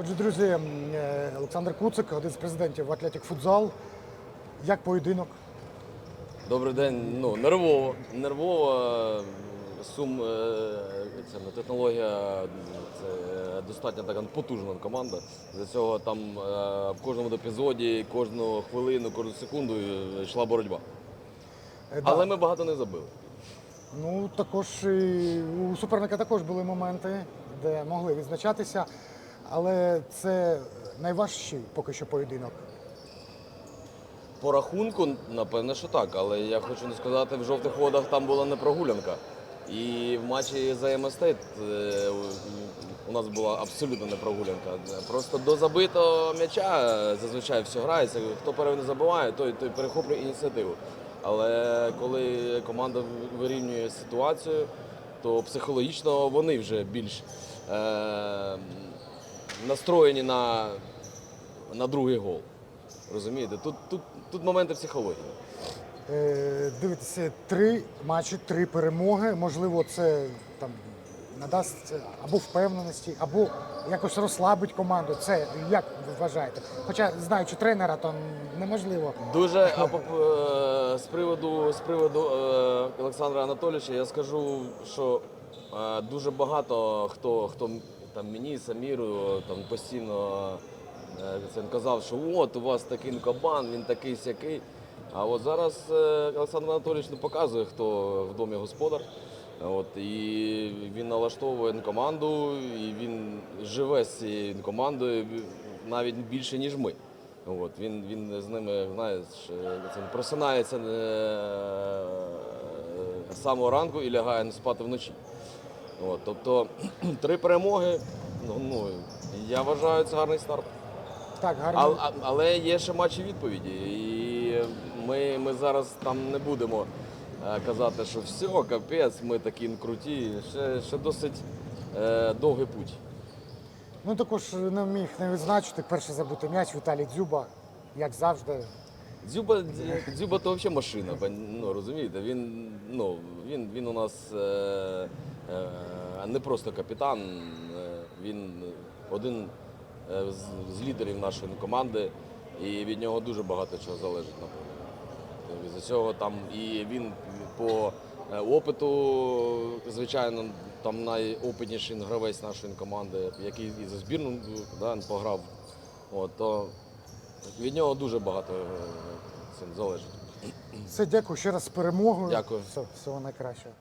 Отже, друзі, е, Олександр Куцик, один з президентів Атлетик Футзал. Як поєдинок? Добрий день. Ну, нервово. Нервово. е, Сум, е, це технологія, це достатньо така потужна команда. За цього там е, в кожному епізоді, кожну хвилину, кожну секунду е, йшла боротьба. Е, да. Але ми багато не забили. Ну, також і у суперника також були моменти, де могли відзначатися, але це найважчий поки що поєдинок. По рахунку, напевне, що так, але я хочу не сказати, в жовтих водах там була не прогулянка. І в матчі за МСТ у нас була абсолютно не прогулянка. Просто до забитого м'яча е, зазвичай все грається. Хто перший не забиває, той, той перехоплює ініціативу. Але коли команда вирівнює ситуацію, то психологічно вони вже більш е, настроєні на, на другий гол. Розумієте? Тут, тут, тут моменти психології. Е, Дивіться, три матчі, три перемоги. Можливо, це там надасть або впевненості, або якось розслабить команду. Це як ви вважаєте? Хоча знаючи тренера, то неможливо. Дуже а по- е, з приводу, з приводу е, Олександра Анатолійовича я скажу, що е, дуже багато хто, хто там мені, Саміру, там постійно е, це казав, що от у вас такий кабан, він такий сякий. А от зараз е, Олександр Анатолійович не показує, хто в домі господар. От, і він налаштовує команду, і він живе з цією командою навіть більше, ніж ми. От, він, він з ними знаєш, е, просинається е, з самого ранку і лягає спати вночі. От, тобто три перемоги, ну, ну, я вважаю, це гарний старт. Так, гарно. А, а, але є ще матчі відповіді. І ми, ми зараз там не будемо е, казати, що все, капець, ми такі круті. Ще, ще досить е, довгий путь. Ну також не міг не відзначити перший забутий м'яч Віталій Дзюба, як завжди. Дзюба, Дзюба то взагалі машина, ну, розумієте? Він, ну, він, він у нас е, е, не просто капітан, е, він один е, з, з лідерів нашої команди, і від нього дуже багато чого залежить, напевно. Тобто, За цього там і він по е, опиту, звичайно, там найопитніший гравець нашої команди, який і за збірну да, пограв. От, то від нього дуже багато е, цим залежить. Все, дякую ще раз з перемогою. Дякую. Все, всього найкращого.